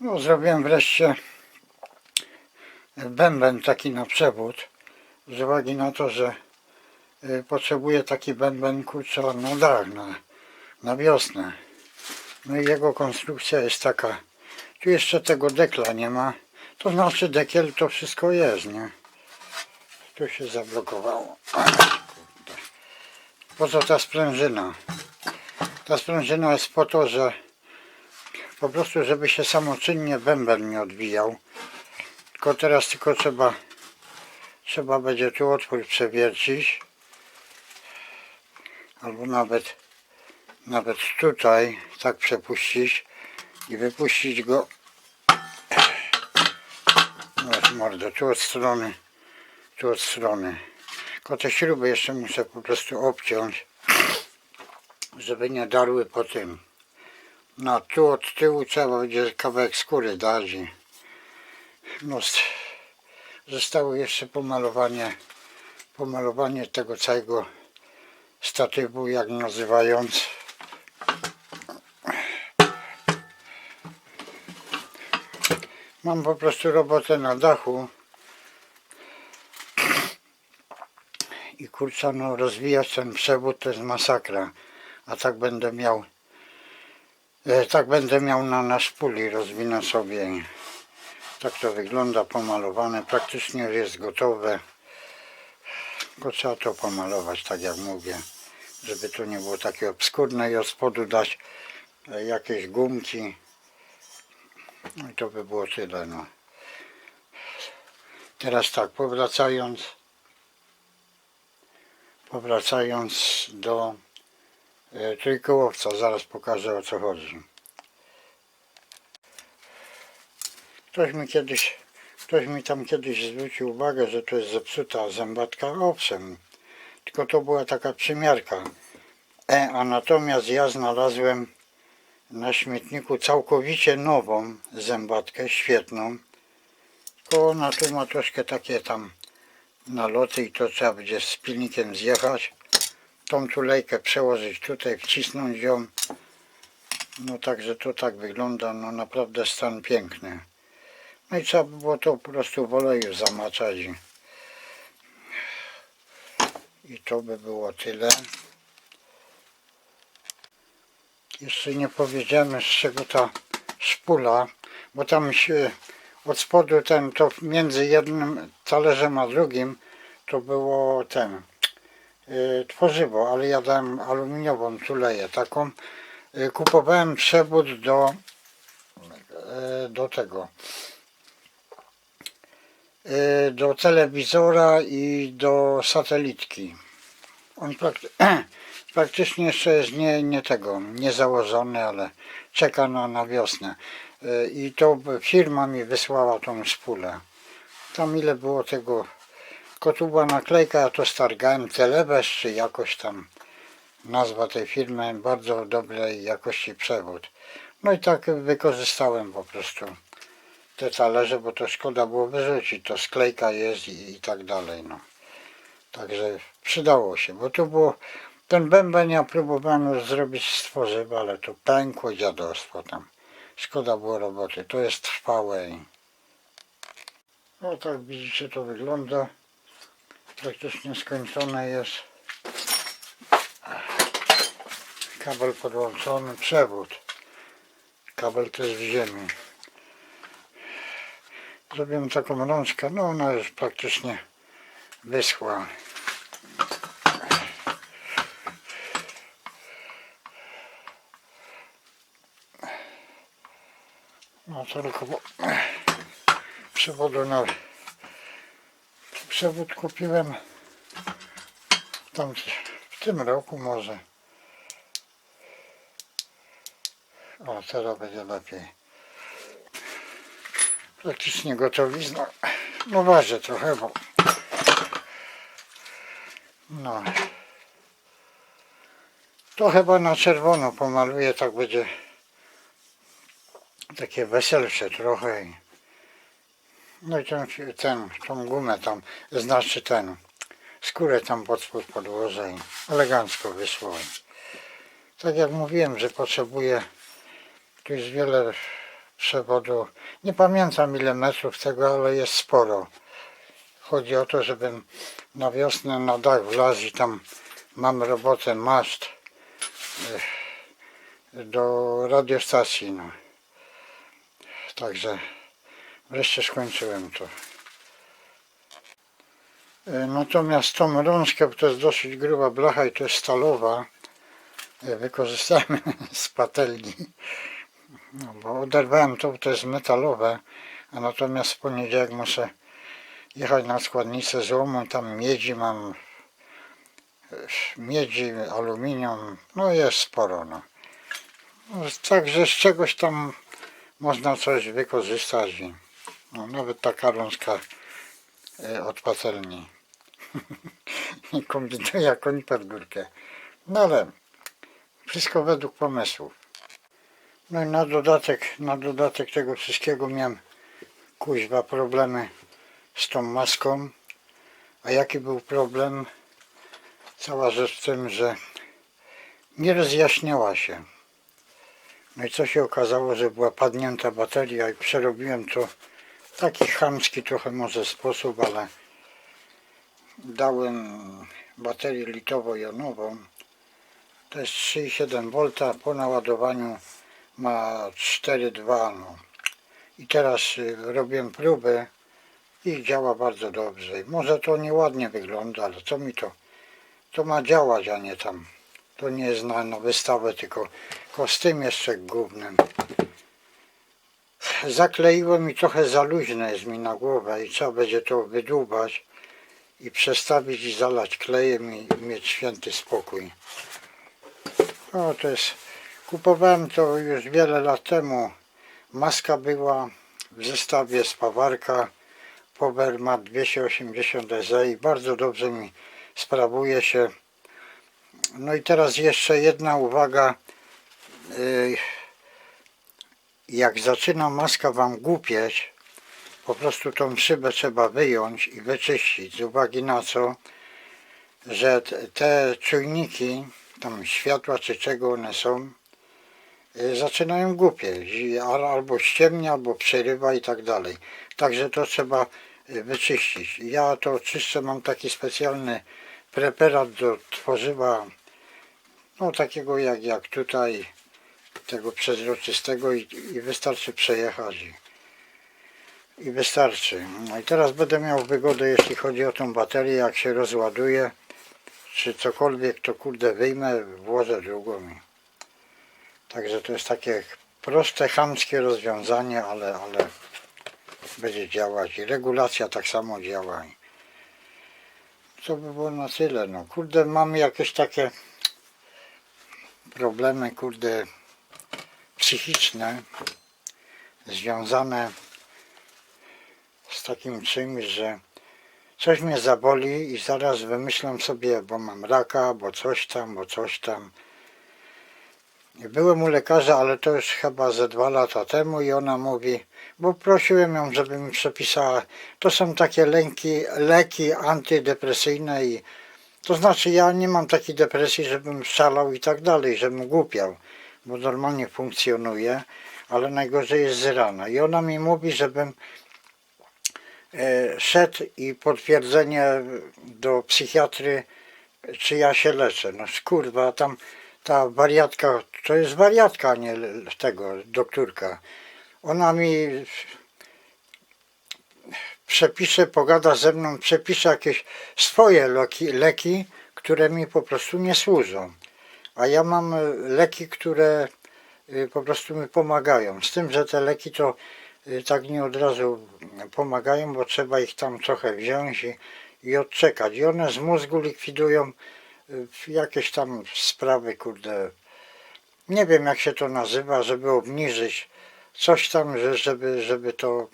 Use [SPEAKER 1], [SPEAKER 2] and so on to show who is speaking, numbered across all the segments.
[SPEAKER 1] No, zrobiłem wreszcie bęben taki na przewód. Z uwagi na to, że y, potrzebuję taki bęben kurczę na dach, na, na wiosnę. No i jego konstrukcja jest taka. Tu jeszcze tego dekla nie ma. To znaczy dekiel to wszystko jest, nie? Tu się zablokowało. Po co ta sprężyna? Ta sprężyna jest po to, że po prostu, żeby się samoczynnie bęben nie odbijał. Tylko teraz tylko trzeba trzeba będzie tu otwór przewiercić. Albo nawet nawet tutaj tak przepuścić i wypuścić go no mordę, tu od strony tu od strony tylko te śruby jeszcze muszę po prostu obciąć żeby nie darły po tym no tu od tyłu trzeba będzie kawałek skóry dać no zostało jeszcze pomalowanie pomalowanie tego całego statywu jak nazywając. Mam po prostu robotę na dachu i kurczę no rozwijać ten przewód to jest masakra. A tak będę miał tak będę miał na, na szpuli rozwinę sobie. Tak to wygląda pomalowane. Praktycznie jest gotowe. Tylko trzeba to pomalować tak jak mówię żeby to nie było takie obskurne i od spodu dać e, jakieś gumki. No i to by było tyle no. Teraz tak powracając powracając do e, trójkołowca zaraz pokażę o co chodzi Ktoś mi kiedyś, ktoś mi tam kiedyś zwrócił uwagę, że to jest zepsuta zębatka. Owszem, tylko to była taka przymiarka. E, a natomiast ja znalazłem na śmietniku całkowicie nową zębatkę, świetną. Tylko ona tu ma troszkę takie tam naloty i to trzeba będzie z pilnikiem zjechać. Tą tulejkę przełożyć tutaj, wcisnąć ją. No także to tak wygląda, no naprawdę stan piękny. No i trzeba by było to po prostu w oleju zamaczać. I, to by było tyle. Jeszcze nie powiedziemy z czego ta szpula, bo tam się od spodu ten, to między jednym talerzem a drugim to było ten tworzywo, ale ja dałem aluminiową tuleję taką. Y, kupowałem przewód do y, do tego y, do telewizora i do satelitki. On prakty praktycznie jeszcze jest nie, nie tego, nie założony, ale czeka na, na wiosnę. Y, I to firma mi wysłała tą szpulę. Tam ile było tego, tylko tu była naklejka, ja to stargałem, Telebes czy jakoś tam nazwa tej firmy, bardzo dobrej jakości przewód. No i tak wykorzystałem po prostu te talerze, bo to szkoda było wyrzucić, to sklejka jest i, i tak dalej, no. Także przydało się, bo tu było, ten bęben ja próbowałem już zrobić z tworzywa, ale to pękło dziadostwo tam. Szkoda było roboty, to jest trwałe. No tak widzicie to wygląda. Praktycznie skończone jest. Kabel podłączony, przewód. Kabel też w ziemi. Zrobiłem taką rączkę, no ona już praktycznie wyschła. No tylko bo przewodu na przewód kupiłem tam w tym roku może. O, teraz będzie lepiej praktycznie gotowizna. No waży trochę, bo no to chyba na czerwono pomaluję, tak będzie takie weselsze trochę. No i ten, ten, tą gumę tam, znaczy ten, skórę tam pod spód podłożę i elegancko wyszło. i Tak jak mówiłem, że potrzebuję, tu jest wiele przewodu. Nie pamiętam ile metrów tego, ale jest sporo. Chodzi o to, żebym na wiosnę na dach wlazł i tam mam robotę maszt eh, do radiostacji. No. Także wreszcie skończyłem to. E, Natomiast tą rączkę, bo to jest dosyć gruba blacha i to jest stalowa, e, wykorzystałem z patelni. No, bo oderwałem to, bo to jest metalowe, a natomiast w poniedziałek muszę jechać na składnicę złomu tam miedzi mam, miedzi, aluminium, no jest sporo. No. No, także z czegoś tam można coś wykorzystać. No, nawet taka rączka e, od patelni. I kombinuję jak koń pod górkę. No ale wszystko według pomysłów. No i na dodatek, na dodatek tego wszystkiego miałem kuźwa problemy z tą maską. A jaki był problem? Cała rzecz w tym, że nie rozjaśniała się. No i co się okazało, że była padnięta bateria i przerobiłem to taki chamski trochę może sposób, ale dałem baterię litowo-jonową. To jest 3,7 V, po naładowaniu ma 4,2 no. I teraz y, robiłem próbę i działa bardzo dobrze. Może to nieładnie wygląda, ale co mi to? To ma działać, a nie tam. To nie jest na, na wystawę, tylko kostym jeszcze głównym. Zakleiłem i trochę za luźne jest mi na głowę i trzeba będzie to wydłubać i przestawić i zalać klejem i mieć święty spokój. O, to jest, kupowałem to już wiele lat temu. Maska była w zestawie spawarka Power ma 280 EZ i bardzo dobrze mi sprawuje się. No i teraz jeszcze jedna uwaga. Yy, Jak zaczyna maska Wam głupieć, po prostu tą szybę trzeba wyjąć i wyczyścić z uwagi na co, że te- czujniki, tam światła czy czego one są, y, zaczynają głupieć albo ściemnia, albo przerywa i tak dalej. Także to trzeba y, wyczyścić. Ja to czyszczę, mam taki specjalny preparat do tworzywa, no takiego jak, jak tutaj, tego przezroczystego i, i wystarczy przejechać. I, i wystarczy. No i teraz będę miał wygodę, jeśli chodzi o tą baterię, jak się rozładuje, czy cokolwiek, to kurde wyjmę, włożę drugą. Także to jest takie proste, chamskie rozwiązanie, ale, ale będzie działać. I regulacja tak samo działa. To by było na tyle. No kurde, mam jakieś takie problemy, kurde, psychiczne, związane z takim czymś, że coś mnie zaboli i zaraz wymyślam sobie, bo mam raka, bo coś tam, bo coś tam. Byłem u lekarza, ale to już chyba ze dwa lata temu i ona mówi, bo prosiłem ją, żeby mi przepisała, to są takie lęki, leki antydepresyjne i to znaczy ja nie mam takiej depresji, żebym szalał i tak dalej, żebym głupiał, bo normalnie funkcjonuję, ale najgorzej jest z rana. I ona mi mówi, żebym e, szedł i potwierdzenie do psychiatry, czy ja się leczę. No kurwa, tam ta wariatka, to jest wariatka, a nie tego, doktorka. Ona mi przepisze, pogada ze mną, przepisze jakieś swoje leki, leki, które mi po prostu nie służą. A ja mam e, leki, które y, po prostu mi pomagają. Z tym, że te leki to y, tak nie od razu pomagają, bo trzeba ich tam trochę wziąć i, i odczekać. I one z mózgu likwidują jakieś tam sprawy, kurde. Nie wiem jak się to nazywa, żeby obniżyć coś tam, że, żeby, żeby to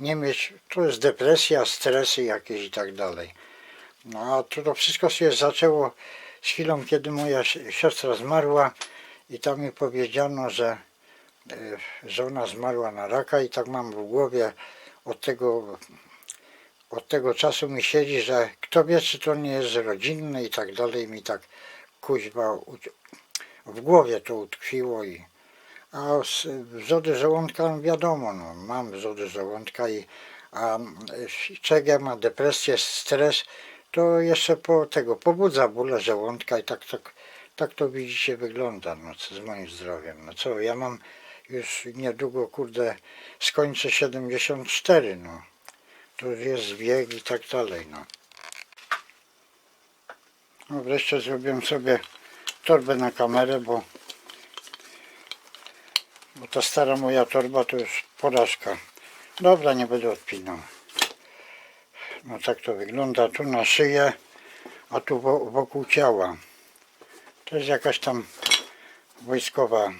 [SPEAKER 1] nie mieć, to jest depresja, stresy jakieś i tak dalej. No a to, to wszystko się zaczęło chwilą, kiedy moja si- siostra zmarła i tam mi powiedziano, że, y, że ona zmarła na raka i tak mam w głowie od tego, od tego czasu mi siedzi, że kto wie, czy to nie jest rodzinne i tak dalej, mi tak kuźwa u- w głowie to utkwiło i A wrzody żołądka wiadomo, no, mam wrzody żołądka i a człowiek ma depresję, stres, to jeszcze po tego pobudza bóle żołądka i tak, tak, tak to widzicie wygląda no, co z moim zdrowiem. No co, ja mam już niedługo, kurde, skończę 74, no. To jest wiek i tak dalej, no. No wreszcie zrobiłem sobie torbę na kamerę, bo bo ta stara moja torba to już porażka. Dobra, nie będę odpinał. No tak to wygląda. Tu na szyję, a tu wo- wokół ciała. To jest jakaś tam wojskowa,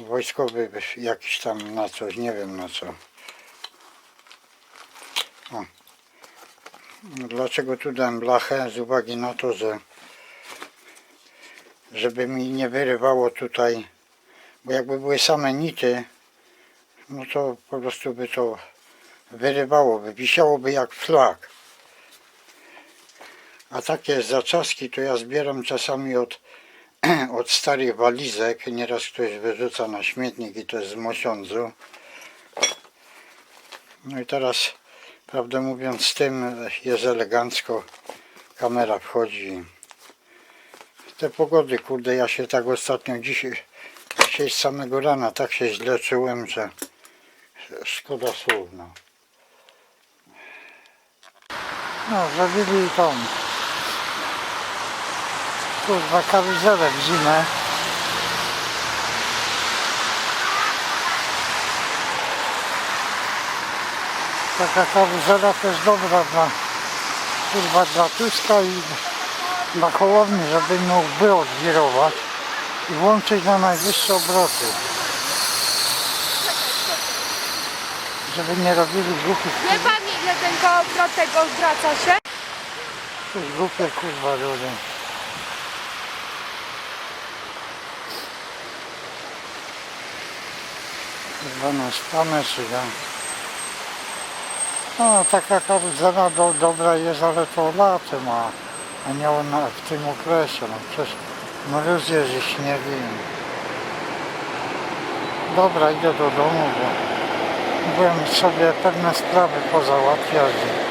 [SPEAKER 1] wojskowy jakiś tam na coś, nie wiem na co. O. Dlaczego tu dałem blachę? Z uwagi na to, że żeby mi nie wyrywało tutaj, bo jakby były same nity, no to po prostu by to wyrywałoby, wisiałoby jak flag. A takie zaczaski to ja zbieram czasami od, od starych walizek, nieraz ktoś wyrzuca na śmietnik i to jest z mosiądzu. No i teraz, prawdę mówiąc, z tym jest elegancko, kamera wchodzi. Te pogody, kurde, ja się tak ostatnio dzisiaj, dzisiaj z samego rana tak się źle czułem, że szkoda słów, no. No, zrobili tą kurwa karuzelę w zimę. Taka karuzela jest dobra dla kurwa dla Tuska i dla Hołowni, żeby mógł by wirować i włączyć na najwyższe obroty. Żeby nie robili głupich
[SPEAKER 2] Ile ten kołowrot tego zwraca się?
[SPEAKER 1] Głupie kurwa ludzie. Chyba na spamy czy ja. No taka karuzela do, dobra jest, ale to latem, a, a nie ona w tym okresie. No przecież mróz jest i śniegi. Dobra, idę do domu, bo byłem sobie pewne sprawy pozałatwiać. i-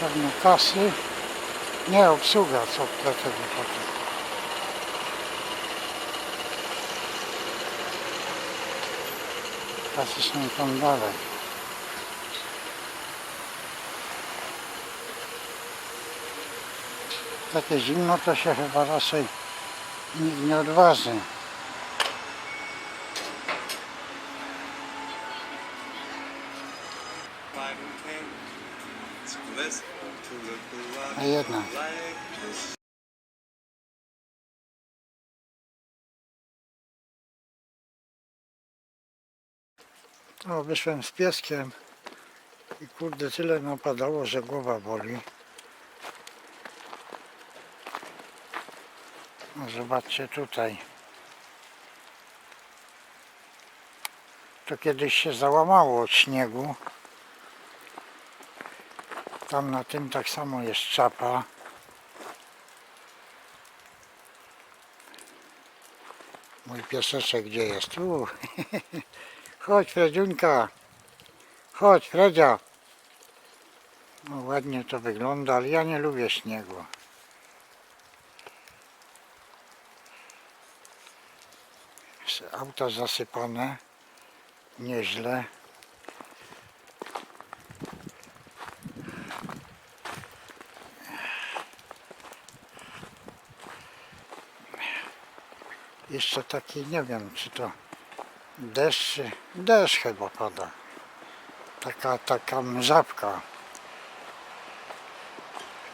[SPEAKER 1] pewne kasy? Nie, obsługa, co dlaczego potem. Kasy są tam dalej. Takie zimno to się chyba raczej nikt nie odważy. A jedna. O, wyszłem z pieskiem i kurde tyle napadało, że głowa boli. Zobaczcie tutaj. To kiedyś się załamało od śniegu. Tam na tym tak samo jest czapa. Mój pieseczek gdzie jest? Tu. Chodź Fredziunka. Chodź Fredzia. No ładnie to wygląda, ale ja nie lubię śniegu. Auta zasypane. Nieźle. Jeszcze taki, nie wiem czy to deszcz, deszcz chyba pada. Taka, taka mrzawka.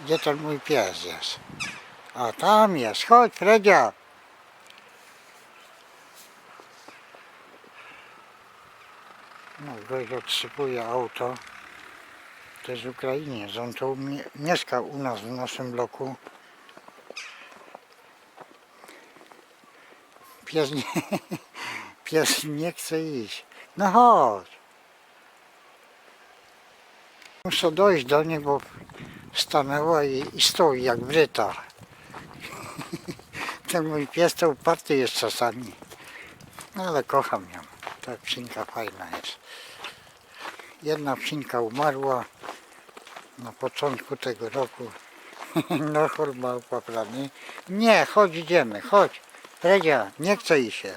[SPEAKER 1] Gdzie ten mój pies jest? A tam jest, chodź Fredzia. Gość odsypuje auto. To jest Ukrainiec. On tu mie- mieszka u nas w naszym bloku. Pies nie, pies nie chce iść. No chodź. Muszę dojść do niej, bo stanęła i, i stoi jak wryta. Ten mój pies to uparty jest czasami. No ale kocham ją. Ta psinka fajna jest. Jedna psinka umarła na początku tego roku. No chorba upaprany. Nie, chodź idziemy, chodź. Fredzia, nie chce jej się.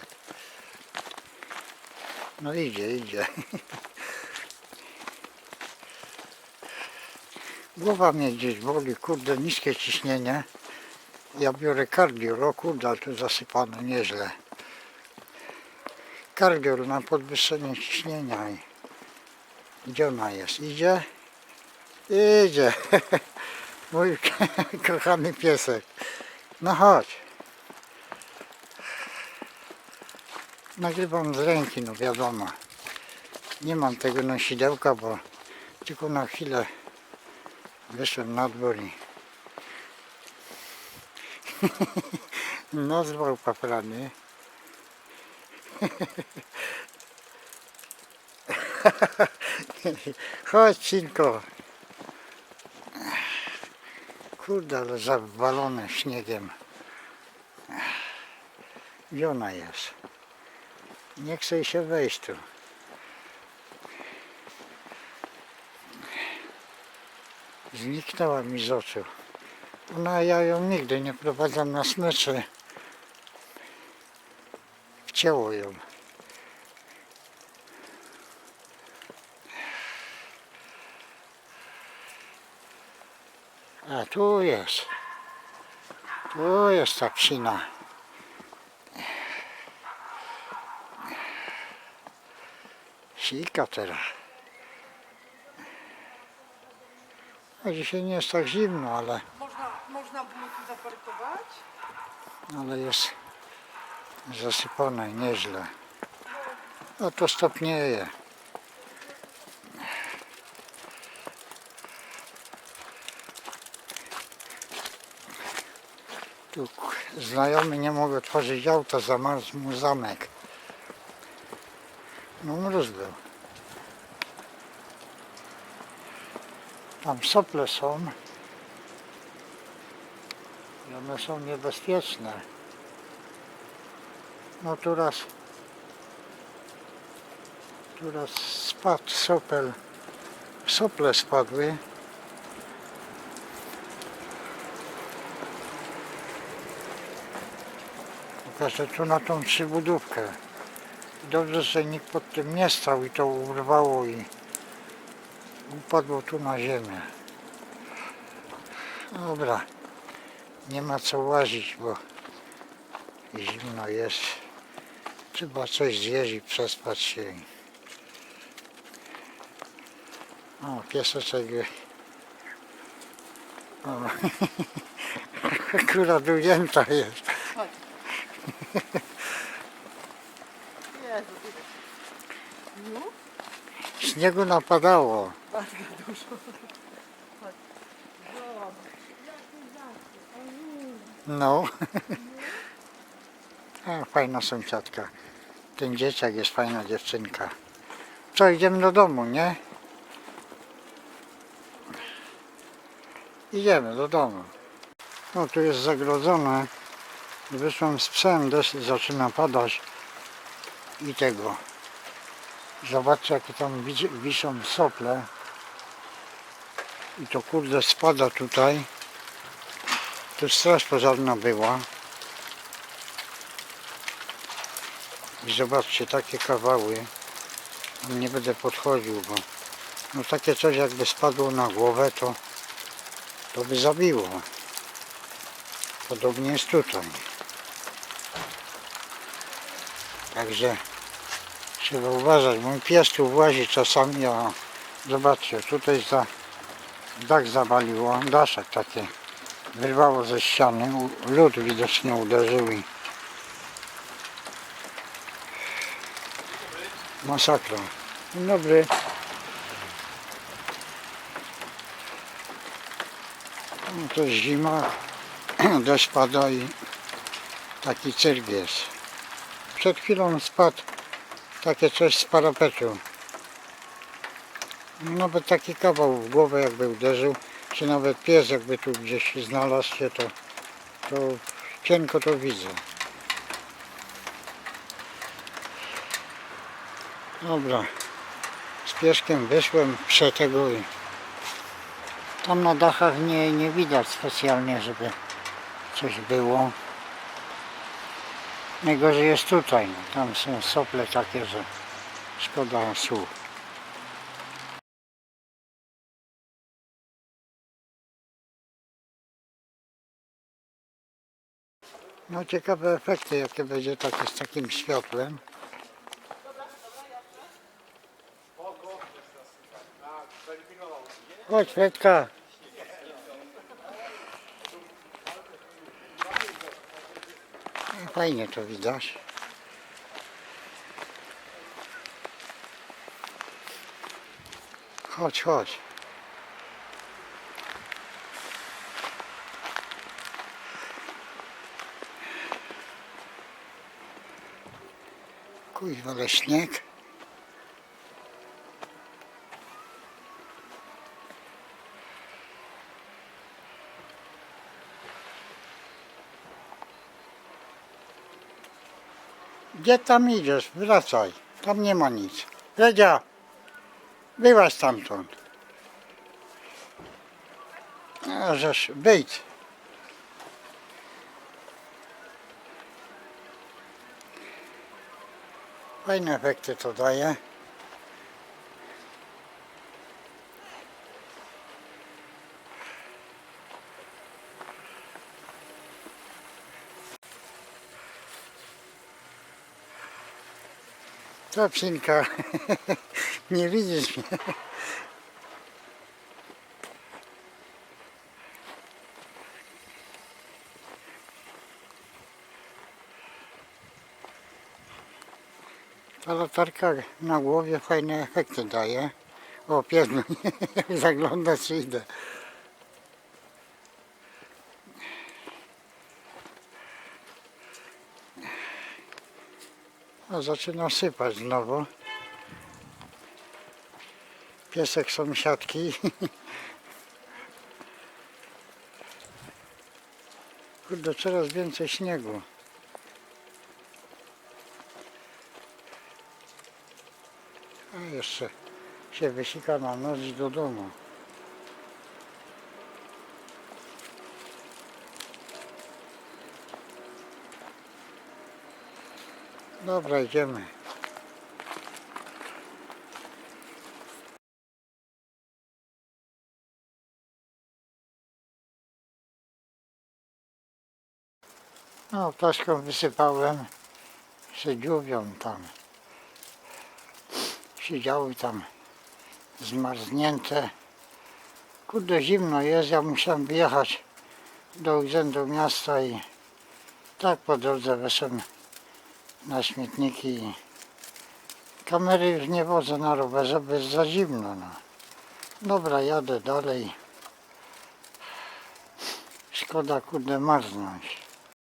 [SPEAKER 1] No idzie, idzie. Głowa mnie gdzieś boli, kurde, niskie ciśnienie. Ja biorę kardiol, o kurde, ale tu zasypane nieźle. Kardiol na podwyższenie ciśnienia. Gdzie ona jest? Idzie? Idzie. Mój kochany piesek. No chodź. Nagrywam z ręki, no wiadomo. Nie mam tego nosidełka, bo tylko na chwilę wyszłem na dwór i nazwał paprany. Chodź, Cinko. Kurde, ale zawalone śniegiem. Gdzie ona jest? Nie chce się wejść tu. Zniknęła mi z oczu. Ona, ja ją nigdy nie prowadzam na smyczy. Wcięło ją. A tu jest. Tu jest ta psina. Sika teraz. A dzisiaj nie jest tak zimno, ale,
[SPEAKER 2] Można, można było tu zaparkować?
[SPEAKER 1] ale jest zasypane nieźle. A to stopnieje. Tu znajomy nie mógł otworzyć auta, zamarzł mu zamek. No mróz był. Tam sople są. I one są niebezpieczne. No tu raz, tu raz spadł sopel, sople spadły. Pokażę tu na tą przybudówkę. Dobrze, że nikt pod tym nie stał i to urwało i upadło tu na ziemię. Dobra, nie ma co łazić, bo zimno jest. Trzeba coś zjeść i przespać się. O, pieseczek. O, kura wyjęta jest.
[SPEAKER 2] Jezu,
[SPEAKER 1] Śniegu napadało.
[SPEAKER 2] bardzo dużo.
[SPEAKER 1] No. A, fajna sąsiadka. Ten dzieciak jest fajna dziewczynka. Co, idziemy do domu, nie? Idziemy do domu. No, tu jest zagrodzone. Wyszłam z psem, deszcz zaczyna padać. I tego. Zobaczcie, jakie tam wiszą sople. I to kurde spada tutaj. Tu straż pożarna była. I zobaczcie, takie kawały. Nie będę podchodził, bo no takie coś jakby spadło na głowę, to, to by zabiło. Podobnie jest tutaj. Także trzeba uważać. Mój pies tu włazi czasami, a zobaczcie, tutaj za dach zawaliło, daszek takie wyrwało ze ściany, lód widocznie uderzył i masakra. Dzień dobry. No to jest zima, deszcz pada i taki cyrk jest. Przed chwilą spadł takie coś z parapetu. Nawet taki kawał w głowę jakby uderzył, czy nawet pies jakby tu gdzieś znalazł się, to, to cienko to widzę. Dobra, z pieskiem wyszłem prze tego i tam na dachach nie, nie widać specjalnie, żeby coś było. Najgorzej jest tutaj, no. tam są sople takie, że szkoda słów. No ciekawe efekty jakie będzie takie z takim światłem. Chodź Fredka. No, Fajnie to widać. Chodź, chodź. Kuźwa, ale śnieg. Gdzie tam idziesz? Wracaj. Tam nie ma nic. Redzia, wyłaź stamtąd. No, żeż, wyjdź. Fajne efekty to daje. Psinka. Nie widzisz mnie. Ta latarka na głowie fajne efekty daje. O, pies zagląda, czy idę. A zaczyna sypać znowu. Piesek sąsiadki. Kurde, coraz więcej śniegu. A jeszcze się wysika na noc do domu. Dobra, idziemy. No, ptaszką wysypałem, siedziuwią tam. Siedziały tam zmarznięte. Kurde, zimno jest, ja musiałem wjechać do urzędu miasta i tak po drodze weszłem na śmietniki kamery już nie wodzę na rowerze, bo jest za zimno. No. Dobra, jadę dalej. Szkoda kurde marznąć.